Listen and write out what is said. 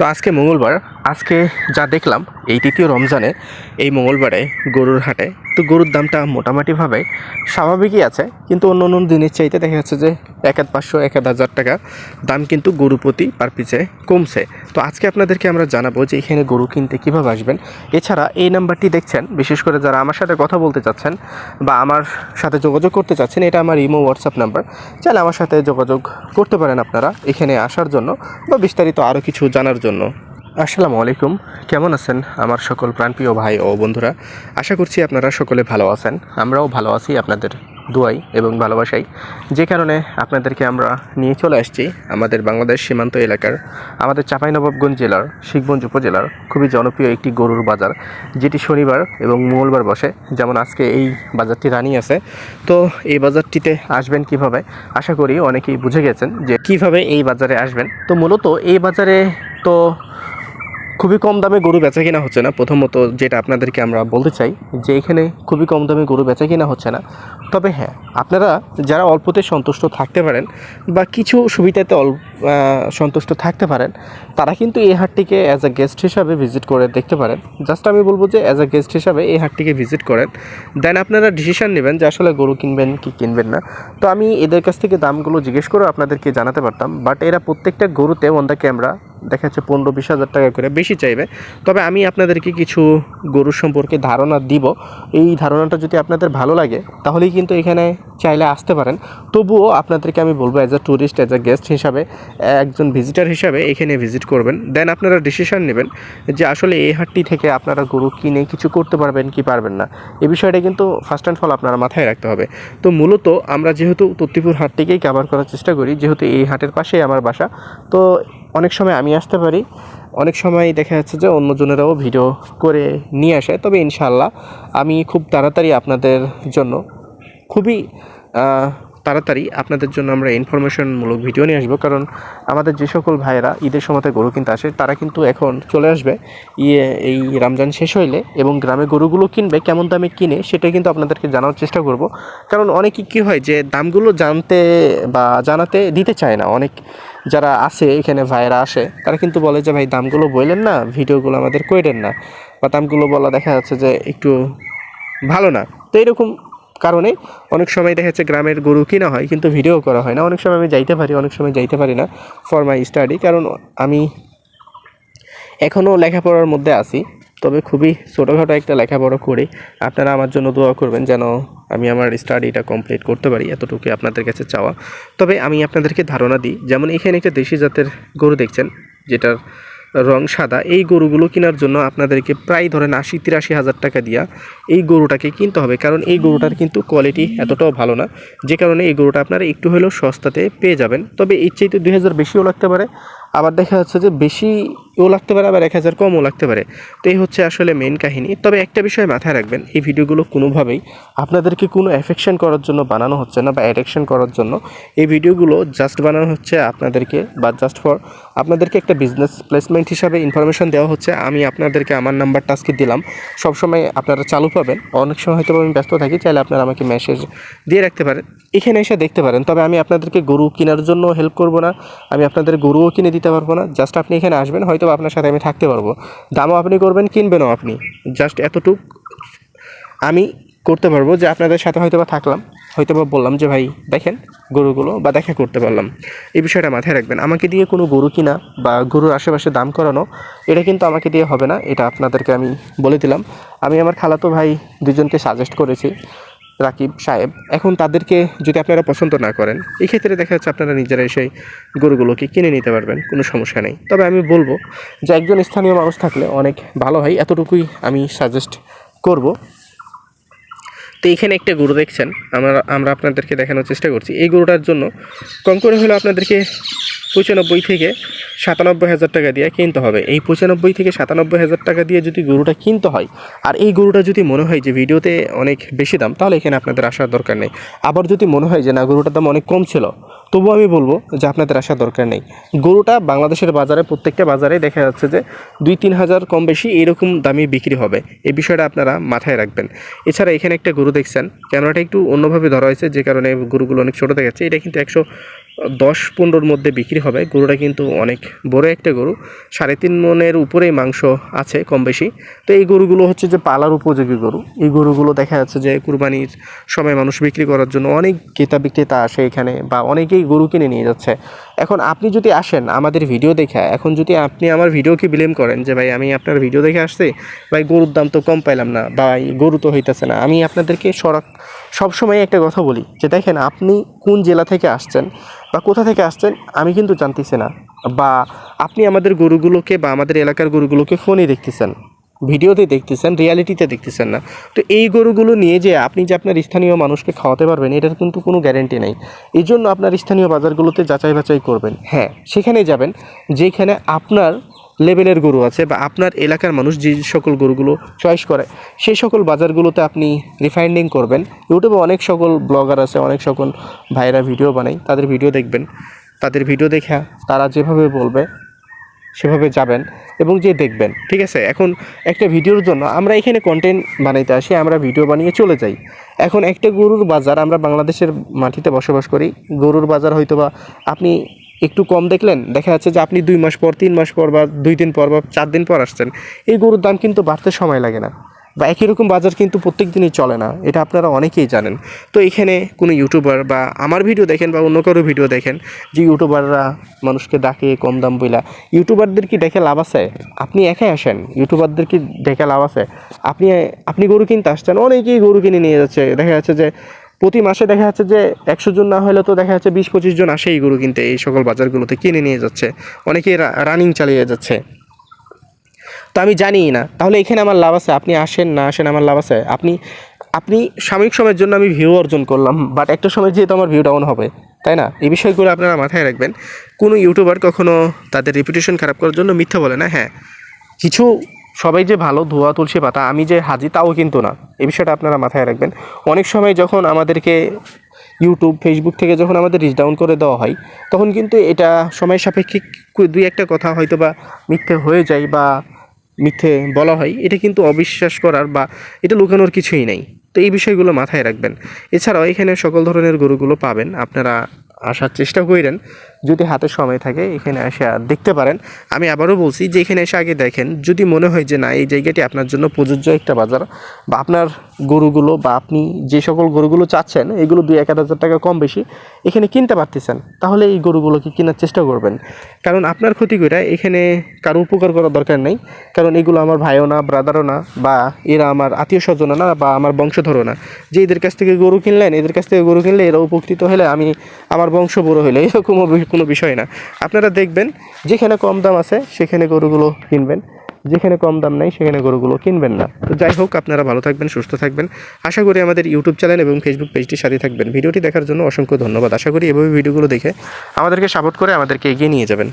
তো আজকে মঙ্গলবার আজকে যা দেখলাম এই তৃতীয় রমজানে এই মঙ্গলবারে গরুর হাটে। তো গরুর দামটা মোটামুটিভাবে স্বাভাবিকই আছে, কিন্তু অন্য অন্য দিনের চাইতে দেখা যাচ্ছে যে এক হাত পাঁচশো, এক হাজার টাকা দাম কিন্তু গরু প্রতি পার পিছে কমছে। তো আজকে আপনাদেরকে আমরা জানাব যে এখানে গরু কিনতে কীভাবে আসবেন। এছাড়া এই নাম্বারটি দেখছেন, বিশেষ করে যারা আমার সাথে কথা বলতে চাচ্ছেন বা আমার সাথে যোগাযোগ করতে চাচ্ছেন, এটা আমার ইমো, হোয়াটসঅ্যাপ নাম্বার। চাইলে আমার সাথে যোগাযোগ করতে পারেন আপনারা এখানে আসার জন্য বা বিস্তারিত আরও কিছু জানার জন্য। আসসালামু আলাইকুম। কেমন আছেন আমার সকল প্রাণপ্রিয় ভাই ও বন্ধুরা? আশা করছি আপনারা সকলে ভালো আছেন। আমরাও ভালো আছি আপনাদের দোয়াই এবং ভালোবাসাই। যে কারণে আপনাদেরকে আমরা নিয়ে চলে আসছি আমাদের বাংলাদেশ সীমান্ত এলাকার, আমাদের চাঁপাইনবাবগঞ্জ জেলার, শিখগঞ্জ উপজেলার খুবই জনপ্রিয় একটি গরুর বাজার, যেটি শনিবার এবং মঙ্গলবার বসে। যেমন আজকে এই বাজারটি রানি আছে। তো এই বাজারটিতে আসবেন কীভাবে? আশা করি অনেকেই বুঝে গেছেন যে কীভাবে এই বাজারে আসবেন। তো মূলত এই বাজারে তো খুবই কম দামে গরু বেচা কিনা হচ্ছে না। প্রথমত যেটা আপনাদেরকে আমরা বলতে চাই যে এখানে খুবই কম দামে গরু বেচা কিনা হচ্ছে না। তবে হ্যাঁ আপনারা যারা অল্পতে সন্তুষ্ট থাকতে পারেন বা কিছু সুবিধাতে অল্প সন্তুষ্ট থাকতে পারেন, তারা কিন্তু এই হাটটিকে অ্যাজ আ গেস্ট হিসাবে ভিজিট করে দেখতে পারেন। জাস্ট আমি বলব যে অ্যাজ আ গেস্ট হিসাবে এই হাটটিকে ভিজিট করেন। দেন আপনারা ডিসিশান নেবেন যে আসলে গরু কিনবেন কি কিনবেন না। তো আমি এদের কাছ থেকে দামগুলো জিজ্ঞেস করে আপনাদেরকে জানাতে পারতাম। বাট এরা প্রত্যেকটা গরুতে অন দ্য ক্যামেরা দেখা যাচ্ছে পনেরো বিশ হাজার টাকা করে বেশি চাইবে। তবে আমি আপনাদেরকে কিছু গরু সম্পর্কে ধারণা দিব। এই ধারণাটা যদি আপনাদের ভালো লাগে, তাহলেই কিন্তু এখানে চাইলে আসতে পারেন। তবুও আপনাদেরকে আমি বলব as a tourist as a guest হিসাবে, একজন ভিজিটার হিসাবে এখানে ভিজিট করবেন। দেন আপনারা ডিসিশন নেবেন যে আসলে এই হাটটি থেকে আপনারা গরু কিনে কিছু করতে পারবেন কি পারবেন না। এই বিষয়টা কিন্তু ফার্স্ট অ্যান্ড ফল আপনারা মাথায় রাখতে হবে। তো মূলত আমরা যেহেতু তত্তিপুর হাটটিকেই কাভার করার চেষ্টা করি, যেহেতু এই হাটের পাশেই আমার বাসা, তো অনেক সময় আমি আসতে পারি, অনেক সময় দেখা যাচ্ছে যে অন্যজনেরাও ভিডিও করে নিয়ে আসে, তবে ইনশাল্লাহ আমি খুব তাড়াতাড়ি আপনাদের জন্য খুবই তাড়াতাড়ি আপনাদের জন্য আমরা ইনফরমেশনমূলক ভিডিও নিয়ে আসব। কারণ আমাদের যে সকল ভাইয়েরা ঈদের সময়তে গরু কিনতে আসে, তারা কিন্তু এখন চলে আসবে। ইয়ে এই রমজান শেষ হইলে এবং গ্রামে গরুগুলো কিনবে, কেমন দামে কিনে সেটা কিন্তু আপনাদেরকে জানার চেষ্টা করব। কারণ অনেকে কী হয় যে দামগুলো জানতে বা জানাতে দিতে চায় না। অনেক যারা আসে এখানে ভাইয়েরা আসে, তারা কিন্তু বলে যে, ভাই, দামগুলো বললেন না, ভিডিওগুলো আমাদের কইলেন না। বা দামগুলো বলা দেখা যাচ্ছে যে একটু ভালো না। তো এরকম কারণে অনেক সময় দেখা যাচ্ছে গ্রামের গরু কিনা হয়, কিন্তু ভিডিও করা হয় না। অনেক সময় আমি যাইতে পারি, অনেক সময় যাইতে পারি না ফর মাই স্টাডি কারণ আমি এখনও লেখাপড়ার মধ্যে আছি। তবে খুবই ছোটোখাটো একটা লেখাপড়া করি আপনারা আমার জন্য দোয়া করবেন যেন আমি আমার স্টাডিটা কমপ্লিট করতে পারি এতটুকু আপনাদের কাছে চাওয়া। তবে আমি আপনাদেরকে ধারণা দিই, যেমন এখানে একটা দেশি জাতের গরু দেখছেন, যেটার রং সাদা। এই গরুগুলো কেনার জন্য আপনাদেরকে প্রায় ধরেন আশি, তিরাশি হাজার টাকা দিয়া এই গরুটাকে কিনতে হবে। কারণ এই গরুটার কিন্তু কোয়ালিটি এতটাও ভালো না। যে কারণে এই গরুটা আপনারা একটু হলেও সস্তাতে পেয়ে যাবেন। তবে এর চাইতে দুই হাজার বেশিও লাগতে পারে। আবার দেখা যাচ্ছে যে বেশিও লাগতে পারে, আবার এক হাজার কমও লাগতে পারে। তো এই হচ্ছে আসলে মেন কাহিনী। তবে একটা বিষয় মাথায় রাখবেন, এই ভিডিওগুলো কোনোভাবেই আপনাদেরকে কোনো অ্যাফেকশন করার জন্য বানানো হচ্ছে না বা অ্যাডেকশন করার জন্য। এই ভিডিওগুলো জাস্ট বানানো হচ্ছে আপনাদেরকে বা জাস্ট ফর আপনাদেরকে একটা বিজনেস প্লেসমেন্ট হিসাবে ইনফরমেশন দেওয়া হচ্ছে। আমি আপনাদেরকে আমার নাম্বারটা আজকে দিলাম। সবসময় আপনারা চালু পাবেন। অনেক সময় হয়তো আমি ব্যস্ত থাকি, চাইলে আপনারা আমাকে মেসেজ দিয়ে রাখতে পারেন। এখানে এসে দেখতে পারেন। তবে আমি আপনাদেরকে গরু কেনার জন্য হেল্প করব না। আমি আপনাদের গরুও কিনে দিতে পারব না জাস্ট আপনি এখানে আসবেন হয়তো আপনার সাথে আমি থাকতে পারব। দামও আপনি করবেন, কিনবেনও আপনি। জাস্ট এতটুক আমি করতে পারব যে আপনাদের সাথে হয়তো বা থাকলাম হয়তো বা বললাম যে, ভাই, দেখেন গরুগুলো বা দেখা করতে পারলাম। এই বিষয়টা মাথায় রাখবেন। আমাকে দিয়ে কোনো গরু কিনা বা গরুর আশেপাশে দাম করানো, এটা কিন্তু আমাকে দিয়ে হবে না, এটা আপনাদেরকে আমি বলে দিলাম। আমি আমার খালাতো ভাই দুজনকে সাজেস্ট করেছি। রাকিব সাহেব, এখন তাদেরকে যদি আপনারা পছন্দ না করেন এই ক্ষেত্রে দেখা যাচ্ছে আপনারা নিজেরা এসে গরুগুলোকে কিনে নিতে পারবেন, কোনো সমস্যা নেই। তবে আমি বলব যে একজন স্থানীয় মানুষ থাকলে অনেক ভালো হয়, এতটুকুই আমি সাজেস্ট করব। তো এখানে একটা গরু দেখছেন, আমরা আমরা আপনাদেরকে দেখানোর চেষ্টা করছি। এই গরুটার জন্য কম করে হলেও আপনাদেরকে পঁচানব্বই থেকে সাতানব্বই হাজার টাকা দিয়ে কিনতে হবে। এই পঁচানব্বই থেকে সাতানব্বই হাজার টাকা দিয়ে যদি গরুটা কিনতে হয়, আর এই গরুটা যদি মনে হয় যে ভিডিওতে অনেক বেশি দাম, তাহলে এখানে আপনাদের আসার দরকার নেই। আবার যদি মনে হয় যে না, গরুটার দাম অনেক কম ছিল তবুও আমি বলব যে আপনাদের আসার দরকার নেই। গরুটা বাংলাদেশের বাজারে, প্রত্যেকটা বাজারে দেখা যাচ্ছে যে দুই তিন হাজার কম বেশি এরকম দামে বিক্রি হবে। এই বিষয়টা আপনারা মাথায় রাখবেন। এছাড়া এখানে একটা গরু দেখছেন, ক্যামেরাটা একটু অন্যভাবে ধরা হয়েছে, যে কারণে গরুগুলো অনেক ছোটো দেখাচ্ছে। এটা কিন্তু একশো দশ পনেরোর মধ্যে বিক্রি হবে। গরুটা কিন্তু অনেক বড় একটা গরু। সাড়ে তিন মনের উপরেই মাংস আছে কম বেশি তো এই গরুগুলো হচ্ছে যে পালার উপযোগী গরু। এই গরুগুলো দেখা যাচ্ছে যে কুরবানির সময় মানুষ বিক্রি করার জন্য অনেক ক্রেতা বিক্রেতা আসে এখানে বা অনেকেই গরু কিনে নিয়ে যাচ্ছে। এখন আপনি যদি আসেন আমাদের ভিডিও দেখে, এখন যদি আপনি আমার ভিডিওকে বিলেম করেন যে, ভাই, আমি আপনার ভিডিও দেখে আসছি, ভাই, গরুর দাম তো কম পাইলাম না এই গরু তো হইতেছে না। আমি আপনাদেরকে সরাক, সবসময় একটা কথা বলি যে, দেখেন, আপনি কোন জেলা থেকে আসছেন বা কোথা থেকে আসছেন, আমি কিন্তু জানতেছি না। বা, আপনি আমাদের গরুগুলোকে বা আমাদের এলাকার গরুগুলোকে ফোনে দেখতেছেন। ভিডিওতে দেখতেছেন রিয়ালিটিতে দেখতেছেন না। তো এই গরুগুলো নিয়ে যে আপনি যে আপনার স্থানীয় মানুষকে খাওয়াতে পারবেন, এটার কিন্তু কোনো গ্যারেন্টি নেই। এই জন্য আপনার স্থানীয় বাজারগুলোতে যাচাই বাছাই করবেন। হ্যাঁ সেখানে যাবেন, যেখানে আপনার লেভেলের গরু আছে বা আপনার এলাকার মানুষ যে সকল গরুগুলো চয়েস করে সেই সকল বাজারগুলোতে আপনি রিফাইন্ডিং করবেন। ইউটিউবে অনেক সকল ব্লগার আছে, অনেক সকল ভাইরা ভিডিও বানায়, তাদের ভিডিও দেখবেন। তাদের ভিডিও দেখা তারা যেভাবে বলবে সেভাবে যাবেন এবং যে দেখবেন। ঠিক আছে? এখন একটা ভিডিওর জন্য আমরা এখানে কন্টেন্ট বানাইতে আসি, আমরা ভিডিও বানিয়ে চলে যাই। এখন একটা গরুর বাজার আমরা বাংলাদেশের মাটিতে বসবাস করি। গরুর বাজার হয়তো বা আপনি একটু কম দেখলেন, দেখা যাচ্ছে যে আপনি দুই মাস পর, তিন মাস পর বা দুই দিন পর বা চার দিন পর আসছেন। এই গরুর দাম কিন্তু বাড়তে সময় লাগে না। বা একই রকম বাজার কিন্তু প্রত্যেক দিনই চলে না, এটা আপনারা অনেকেই জানেন। তো এখানে কোনো ইউটিউবার বা আমার ভিডিও দেখেন বা অন্য কারও ভিডিও দেখেন, যে ইউটিউবাররা মানুষকে ডাকে কম দাম বইলা, ইউটিউবারদের কি দেখে লাভ আছে? আপনি একাই আসেন, ইউটিউবারদের কি দেখে লাভ আছে? আপনি আপনি গরু কিনতে আসছেন, অনেকেই গরু কিনে নিয়ে যাচ্ছে, দেখা যাচ্ছে যে প্রতি মাসে দেখা যাচ্ছে যে একশো জন না হলে তো দেখা যাচ্ছে বিশ পঁচিশ জন আসে এই গরু কিনতে এই সকল বাজারগুলোতে কিনে নিয়ে যাচ্ছে, অনেকেই রানিং চালিয়ে যাচ্ছে। তো আমি জানিই না। তাহলে এখানে আমার লাভ আছে, আপনি আসেন না আসেন আমার লাভ আছে। আপনি আপনি সাময়িক সময়ের জন্য আমি ভিউ অর্জন করলাম বাট একটা সময় যেহেতু আমার ভিউ ডাউন হবে, তাই না? এই বিষয়গুলো আপনারা মাথায় রাখবেন। কোনো ইউটিউবার কখনো তাদের রেপুটেশন খারাপ করার জন্য মিথ্যা বলে না হ্যাঁ। কিছু সবাই যে ভালো ধোয়া তুলসী পাতা, আমি যে হাজি তাও কিন্তু না। এই বিষয়টা আপনারা মাথায় রাখবেন। অনেক সময় যখন আমাদেরকে ইউটিউব ফেসবুক থেকে যখন আমাদের রিচ ডাউন করে দেওয়া হয়, তখন কিন্তু এটা সময় সাপেক্ষিক কু- দুই একটা কথা হয়তো বা মিথ্যে হয়ে যায় বা মিথ্যে বলা হয়, এটা কিন্তু অবিশ্বাস করার বা এটা লুকানোর কিছুই নেই। তো এই বিষয়গুলো মাথায় রাখবেন। এছাড়াও এখানে সকল ধরনের গরুগুলো পাবেন। আপনারা আসার চেষ্টা করেন যদি হাতে সময় থাকে, এখানে এসে দেখতে পারেন। আমি আবারও বলছি যে, এখানে এসে আগে দেখেন, যদি মনে হয় যে, না, এই জায়গাটি আপনার জন্য প্রযোজ্য একটা বাজার বা আপনার গরুগুলো বা আপনি যে সকল গরুগুলো চাচ্ছেন, এগুলো দুই এক হাজার টাকা কম বেশি, এখানে কিনতে পারতেছেন, তাহলে এই গরুগুলোকে কেনার চেষ্টা করবেন। কারণ আপনার ক্ষতি করে এখানে কারও উপকার করার দরকার নেই। কারণ এগুলো আমার ভাইও না, ব্রাদারও না, বা এরা আমার আত্মীয় স্বজনও না, বা আমার বংশধরও না। যে এদের কাছ থেকে গরু কিনলেন, এদের কাছ থেকে গরু কিনলে এরা উপকৃত হলে আমি আমার বংশ বড় হলে এরকম কোনো বিষয় না। আপনারা দেখবেন, যেখানে কম দাম আছে, সেখানে গরুগুলো কিনবেন। যেখানে কম দাম নাই, সেখানে গরুগুলো কিনবেন না। তো যাই হোক, আপনারা ভালো থাকবেন, সুস্থ থাকবেন। আশা করি আমাদের ইউটিউব চ্যানেল এবং ফেসবুক পেজটির সাথে থাকবেন। ভিডিওটি দেখার জন্য অসংখ্য ধন্যবাদ। আশা করি এভাবে ভিডিওগুলো দেখে আমাদেরকে সাপোর্ট করে আমাদেরকে এগিয়ে নিয়ে যাবেন।